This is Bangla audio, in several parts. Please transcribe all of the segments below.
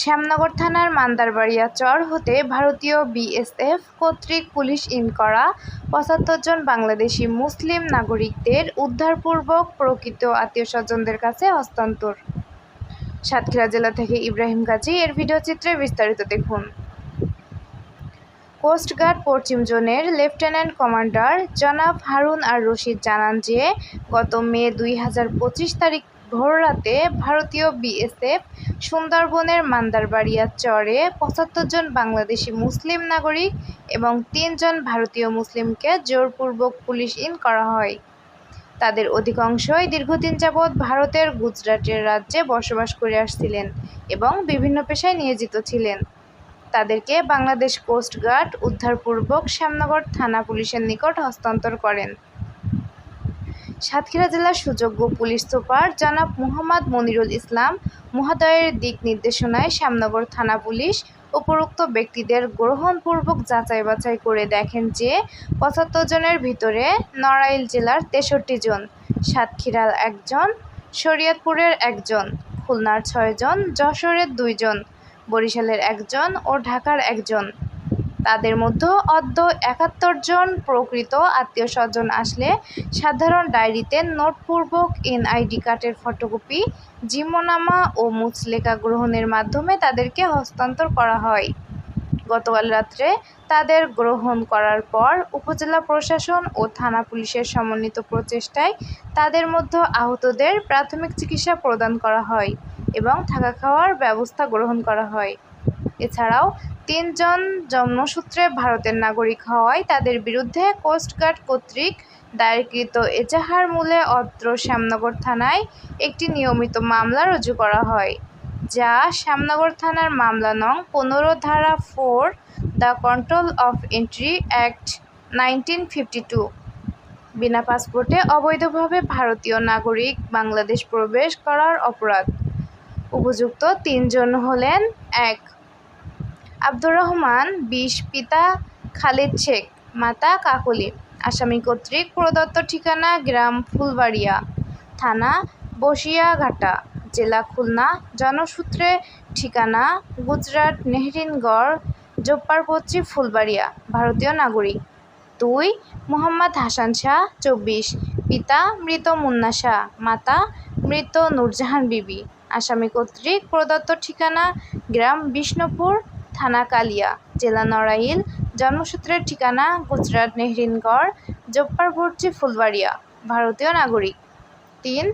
শ্যামনগর থানার মান্দারবাড়িয়া চর হতে ভারতীয় বিএসএফ কর্তৃক পুলিশ ইন করা পঁচাত্তর জন বাংলাদেশি মুসলিম নাগরিকদের উদ্ধারপূর্বক প্রকৃত আত্মীয় স্বজনদের কাছে হস্তান্তর। সাতক্ষীরা জেলা থেকে ইব্রাহিম গাজী, এর ভিডিও চিত্রে বিস্তারিত দেখুন। কোস্টগার্ড পশ্চিম জোনের লেফটেন্যান্ট কমান্ডার জনাব হারুন আর রশিদ জানান যে, গত মে দুই হাজার পঁচিশ তারিখ ভোররাতে ভারতীয় বিএসএফ সুন্দরবনের মান্দারবাড়িয়া চরে পঁচাত্তর জন বাংলাদেশি মুসলিম নাগরিক এবং তিনজন ভারতীয় মুসলিমকে জোরপূর্বক পুলিশ ইন করা হয়। তাদের অধিকাংশই দীর্ঘদিন যাবৎ ভারতের গুজরাটের রাজ্যে বসবাস করে আসছিলেন এবং বিভিন্ন পেশায় নিয়োজিত ছিলেন। তাদেরকে বাংলাদেশ কোস্ট গার্ড উদ্ধারপূর্বক শ্যামনগর থানা পুলিশের নিকট হস্তান্তর করেন। সাতক্ষীরা জেলার সুযোগ্য পুলিশ সুপার জনাব মুহাম্মদ মনিরুল ইসলাম মহোদয়ের দিক নির্দেশনায় শ্যামনগর থানা পুলিশ উপরোক্ত ব্যক্তিদের গ্রহণপূর্বক যাচাই বাছাই করে দেখেন যে পঁচাত্তর জনের ভিতরে নড়াইল জেলার তেষট্টি জন, সাতক্ষীরার একজন, শরীয়তপুরের একজন, খুলনার ছয়জন যশোরের দুইজন বরিশালের একজন ও ঢাকার একজন। তাদের মধ্যে অদ্য একাত্তর জন প্রকৃত আত্মীয় স্বজন আসলে সাধারণ ডায়েরিতে নোটপূর্বক এনআইডি কার্ডের ফটোকপি জিম্মনামা ও মুচলেখা গ্রহণের মাধ্যমে তাদেরকে হস্তান্তর করা হয়। গতকাল রাত্রে তাদের গ্রহণ করার পর উপজেলা প্রশাসন ও থানা পুলিশের সমন্বিত প্রচেষ্টায় তাদের মধ্যে আহতদের প্রাথমিক চিকিৎসা প্রদান করা হয় এবং থাকা খাওয়ার ব্যবস্থা গ্রহণ করা হয়। এছাড়াও তিনজন জন্মসূত্রে ভারতের নাগরিক হওয়ায় তাদের বিরুদ্ধে কোস্টগার্ড কর্তৃক দায়েরকৃত এজাহার মূলে অত্র শ্যামনগর থানায় একটি নিয়মিত মামলা রুজু করা হয়, যা শ্যামনগর থানার মামলা নং পনেরো ধারা four the control of entry act nineteen fifty two. বিনা পাসপোর্টে অবৈধভাবে ভারতীয় নাগরিক বাংলাদেশ প্রবেশ করার অপরাধ। উপযুক্ত তিনজন হলেন, এক আব্দুর রহমান, বিশ পিতা খালিদ শেখ, মাতা কাকলি, আসামি কর্তৃক প্রদত্ত ঠিকানা গ্রাম ফুলবাড়িয়া, থানা বসিয়াঘাটা জেলা খুলনা, জনসূত্রে ঠিকানা গুজরাট নেহরিনগড় জোপ্পারপত্রী ফুলবাড়িয়া, ভারতীয় নাগরিক। দুই, মোহাম্মদ হাসান শাহ, চব্বিশ, পিতা মৃত মুন্না শাহ, মাতা মৃত নূরজাহান বিবি, আসামি কর্তৃক প্রদত্ত ঠিকানা গ্রাম বিষ্ণুপুর থানা কালিয়া জেলা নড়াইল। জন্মসূত্রের ঠিকানা গুজরাট নেহরিনগড় জব্বারপট্টি ফুলবাড়িয়া, ভারতীয় নাগরিক। তিন,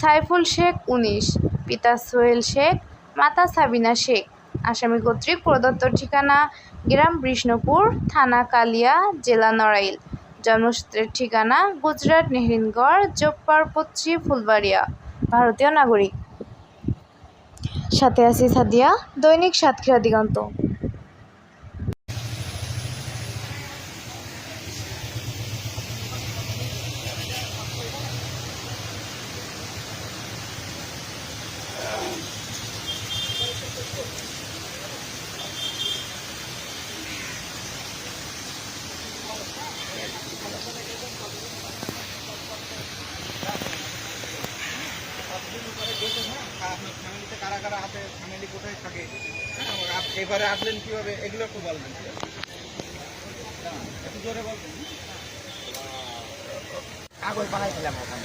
সাইফুল শেখ উনিশ, পিতা সোহেল শেখ, মাতা সাবিনা শেখ। আসামি কর্তৃক প্রদত্ত ঠিকানা গ্রাম বিষ্ণুপুর, থানা কালিয়া, জেলা নড়াইল। জন্মসূত্রের ঠিকানা গুজরাট নেহরিনগড় জব্বারপত্রী ফুলবাড়িয়া, ভারতীয় নাগরিক। সাথে আছি সাদিয়া, দৈনিক সাতক্ষীরা দিগন্ত আপনার ফ্যামিলিতে কারা কারা হাতে ফ্যামিলি কোথায় থাকে এবারে আসলেন কীভাবে এগুলো একটু বলবেন। একটু জোরে বলবেন। কাগজ বানাইছিলাম ওখানে।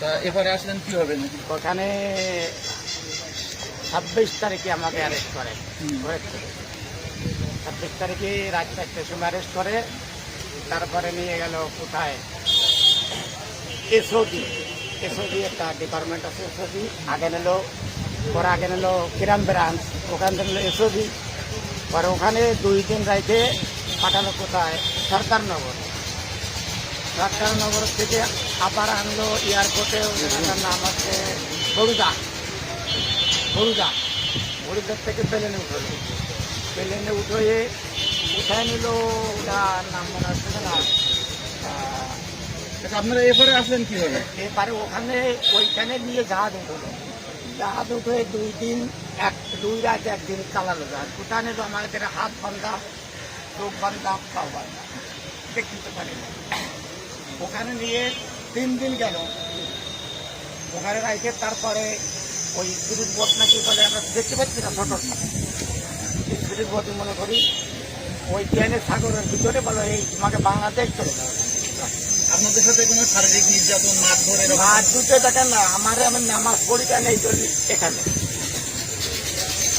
তা এবারে আসলেন কীভাবে ওখানে ছাব্বিশ তারিখে আমাকে অ্যারেস্ট করে। ছাব্বিশ তারিখে রাত চারটের সময় অ্যারেস্ট করে। তারপরে নিয়ে গেল কোথায়? এসওডি এসওডি একটা ডিপার্টমেন্ট আছে এসওডি আগে নিল পরে আগে নিল কিরাম ব্রাঞ্চ ওখান থেকে নিল এসওডি পরে ওখানে দুই দিন রাইতে পাঠানো কোথায় সরকারনগর সরকারনগর থেকে আবার আনলো এয়ারপোর্টে ওনার নাম আছে বরুদা বরুদা বরুদার থেকে প্লেনে উঠল। প্লেনে উঠে উঠায় নিল ওটার নাম মনে হচ্ছে না? আচ্ছা, আপনারা এবারে আসলেন কীভাবে? এবারে ওখানে ওইখানে নিয়ে জাহাজ উঠল জাহাজ উঠে দুই দিন, এক, দুই রাত একদিন চালালো জাহাজ কোথায় নিল আমাদের হাত বান্ধা, চোখ বান্ধা, পাও বান্ধা। দেখতে পারি না। ওখানে নিয়ে তিন দিন গেল। ওখানে রাখে তারপরে ওই স্পিরিট বোট নাকি বলে, আমরা দেখতে পাচ্ছি না ছোট স্পিরিট বোট মনে করি, ওই ট্রেনের সাগরের ভিতরে বলো, এই, তোমাকে বাংলাদেশ চলে যাবে আপনাদের সাথে কোনো শারীরিক নির্যাতন মারধর আর দুটো দেখেন না আমার আমি নামাজ পড়িটা নেই তো এখানে।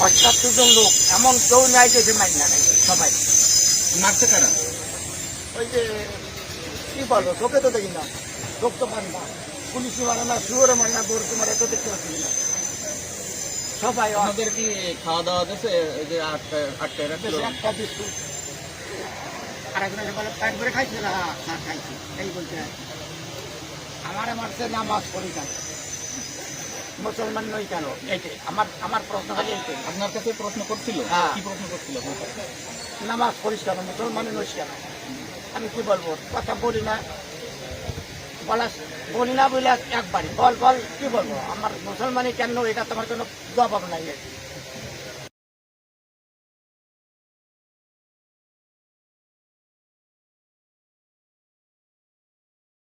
অষ্টাত্তর জন লোক এমন কেউ নাই যে মাইন না নাই সবাই। মারছে কারা? ওই যে কি বলো চোখে তো দেখি না। চোখ তো পান না। পুলিশি মারে না শুয়োরে মারে না দৌড়তে মারে তো দেখতে পাচ্ছি না। সবাই আপনাদের কি খাওয়া দাওয়া দিয়েছে এই যে আটটা আটটায় রাখছিল একটা বিস্কুট। আর একজন প্যাট করে খাইছে? না হ্যাঁ খাইছি। এই বলতে আমার মারছে নামাজ পড়ি কেন মুসলমান নই কেন? এইটাই আমার আমার প্রশ্ন খালি এইটাই। আপনার কাছে প্রশ্ন করছিল? হ্যাঁ। কি প্রশ্ন করছিল? নামাজ পড়িস কেন? মুসলমানের নইস কেন? আমি কি বলব? কথা বলি না। বলা বলি না বলে একবারই। বল বল কি বলব? আমার মুসলমানই কেন এটা তোমার কোনো জবাব নাই।